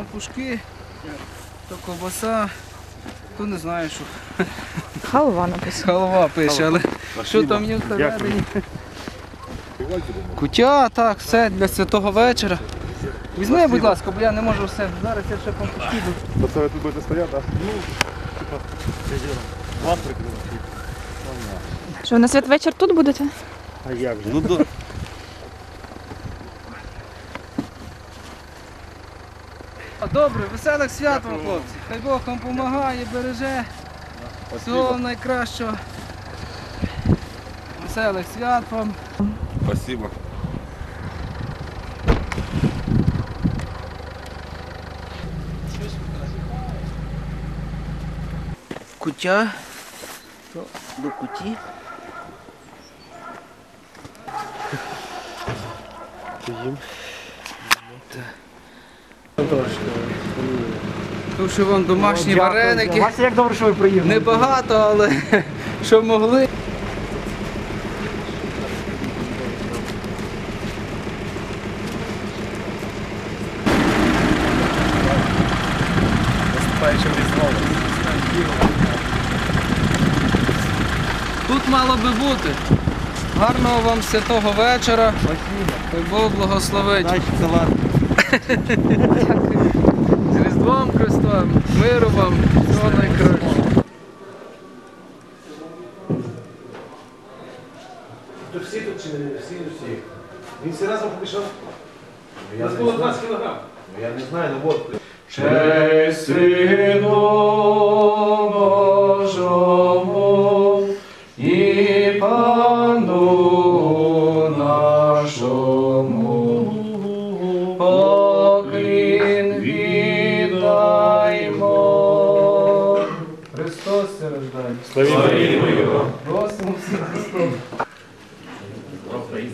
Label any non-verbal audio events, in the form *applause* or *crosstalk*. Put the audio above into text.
пампушки, то ковбаса, то не знаю, що Халва написано. голова пише, але що там є всередині. Кутя, так, все для святого вечора. Візьми, будь ласка, бо я не можу все. Зараз я ще пампушки буду. Оце ви тут будете стояти, так? Ну, типа, вам прикрили. Що на святвечір тут будете? А як же? Ну, до... А, Добре, веселих свят вам, хлопці. Хай Бог вам допомагає, береже. Всього найкращого. Веселих свят вам. Спасибо. Кутя. То до куті. Тому що вам домашні вареники. Бачите, як добре, що ви приїхали. Небагато, але *laughs* що могли. Тут мало би бути. Гарного вам святого вечора. Хай Бог благословить. Салат. З Різдвом Христом, миру вам, всього найкращого. То всі тут чи не всі всі? Він всі разом пішов? У нас було 20 кілограм. Я не знаю, ну от. Честь Христос рождає. Слава Його! Просимо всіх Христос. Просто і